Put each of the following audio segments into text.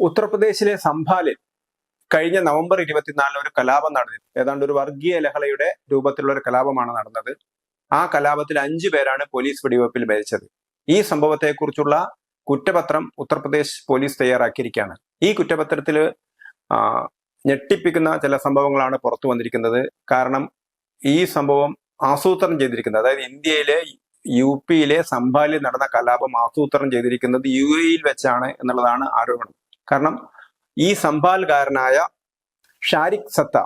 ഉത്തർപ്രദേശിലെ സംഭാലിൽ കഴിഞ്ഞ നവംബർ ഇരുപത്തിനാലിന് ഒരു കലാപം നടന്നിരുന്നു. ഏതാണ്ട് ഒരു വർഗീയ ലഹളയുടെ രൂപത്തിലുള്ള ഒരു കലാപമാണ് നടന്നത്. ആ കലാപത്തിൽ അഞ്ചു പേരാണ് പോലീസ് വെടിവെപ്പിൽ മരിച്ചത്. ഈ സംഭവത്തെക്കുറിച്ചുള്ള കുറ്റപത്രം ഉത്തർപ്രദേശ് പോലീസ് തയ്യാറാക്കിയിരിക്കുകയാണ്. ഈ കുറ്റപത്രത്തിൽ ഞെട്ടിപ്പിക്കുന്ന ചില സംഭവങ്ങളാണ് പുറത്തു വന്നിരിക്കുന്നത്. കാരണം ഈ സംഭവം ആസൂത്രണം ചെയ്തിരിക്കുന്നത് അതായത് ഇന്ത്യയിലെ യു പിയിലെ സംഭാലിൽ നടന്ന കലാപം ആസൂത്രണം ചെയ്തിരിക്കുന്നത് യു എയിൽ വെച്ചാണ് എന്നുള്ളതാണ് ആരോപണം. കാരണം ഈ സംഭാൽകാരനായ ഷാരിഖ് സത്ത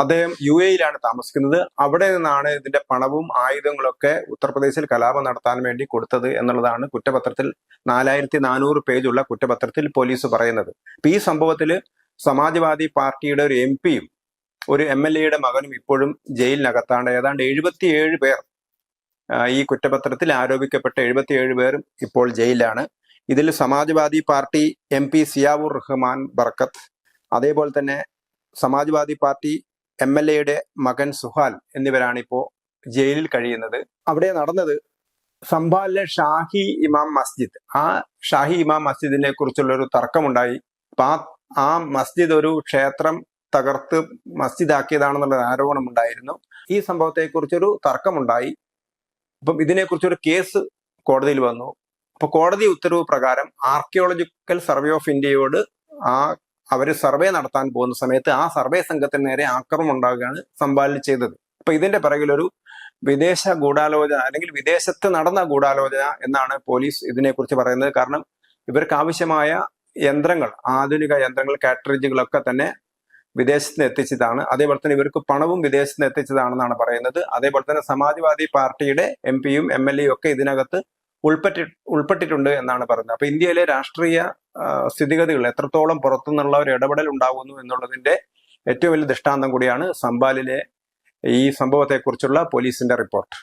അദ്ദേഹം യു എയിലാണ് താമസിക്കുന്നത്. അവിടെ നിന്നാണ് ഇതിന്റെ പണവും ആയുധങ്ങളൊക്കെ ഉത്തർപ്രദേശിൽ കലാപം നടത്താൻ വേണ്ടി കൊടുത്തത് എന്നുള്ളതാണ് കുറ്റപത്രത്തിൽ നാലായിരത്തി നാനൂറ് പേജുള്ള കുറ്റപത്രത്തിൽ പോലീസ് പറയുന്നത്. ഈ സംഭവത്തിൽ സമാജ്വാദി പാർട്ടിയുടെ ഒരു എം പിയും ഒരു എം എൽ എയുടെ മകനും ഇപ്പോഴും ജയിലിനകത്താണ്. ഏതാണ്ട് എഴുപത്തിയേഴ് പേർ ഈ കുറ്റപത്രത്തിൽ ആരോപിക്കപ്പെട്ട എഴുപത്തിയേഴ് പേരും ഇപ്പോൾ ജയിലിലാണ്. ഇതിൽ Samajwadi party M P Ziaur Rahman Barkat അതേപോലെ തന്നെ സമാജ്വാദി പാർട്ടി എം എൽ എയുടെ മകൻ സുഹാൽ എന്നിവരാണിപ്പോൾ ജയിലിൽ കഴിയുന്നത്. അവിടെ നടന്നത് സംഭാലിലെ ഷാഹി ഇമാം മസ്ജിദ്. ആ ഷാഹി ഇമാം മസ്ജിദിനെ കുറിച്ചുള്ള ഒരു തർക്കമുണ്ടായി ആ ആ മസ്ജിദ് ഒരു ക്ഷേത്രം തകർത്ത് മസ്ജിദാക്കിയതാണെന്നുള്ള ആരോപണം ഉണ്ടായിരുന്നു ഈ സംഭവത്തെക്കുറിച്ചൊരു തർക്കമുണ്ടായി. അപ്പം ഇതിനെക്കുറിച്ചൊരു കേസ് കോടതിയിൽ വന്നു. അപ്പൊ കോടതി ഉത്തരവ് പ്രകാരം ആർക്കിയോളജിക്കൽ സർവേ ഓഫ് ഇന്ത്യയോട് ആ അവർ സർവേ നടത്താൻ പോകുന്ന സമയത്ത് ആ സർവേ സംഘത്തിന് നേരെ ആക്രമം ഉണ്ടാകുകയാണ് സംഭാവന ചെയ്തത്. അപ്പൊ ഇതിന്റെ പിറകിലൊരു വിദേശ ഗൂഢാലോചന അല്ലെങ്കിൽ വിദേശത്ത് നടന്ന ഗൂഢാലോചന എന്നാണ് പോലീസ് ഇതിനെക്കുറിച്ച് പറയുന്നത്. കാരണം ഇവർക്ക് ആവശ്യമായ യന്ത്രങ്ങൾ ആധുനിക യന്ത്രങ്ങൾ കാറ്ററേജുകളൊക്കെ തന്നെ വിദേശത്ത് നിന്ന് എത്തിച്ചതാണ്. അതേപോലെ തന്നെ ഇവർക്ക് പണവും വിദേശത്ത് നിന്ന് എത്തിച്ചതാണെന്നാണ് പറയുന്നത്. അതേപോലെ തന്നെ സമാജ്വാദി പാർട്ടിയുടെ എം പിയും എം എൽ എയും ഒക്കെ ഇതിനകത്ത് ഉൾപ്പെട്ടി ഉൾപ്പെട്ടിട്ടുണ്ട് എന്നാണ് പറയുന്നത് അപ്പൊ ഇന്ത്യയിലെ രാഷ്ട്രീയ സ്ഥിതിഗതികൾ എത്രത്തോളം പുറത്തുനിന്നുള്ള ഒരു ഇടപെടൽ ഉണ്ടാകുന്നു എന്നുള്ളതിന്റെ ഏറ്റവും വലിയ ദൃഷ്ടാന്തം കൂടിയാണ് സംബാലിലെ ഈ സംഭവത്തെക്കുറിച്ചുള്ള പോലീസിന്റെ റിപ്പോർട്ട്.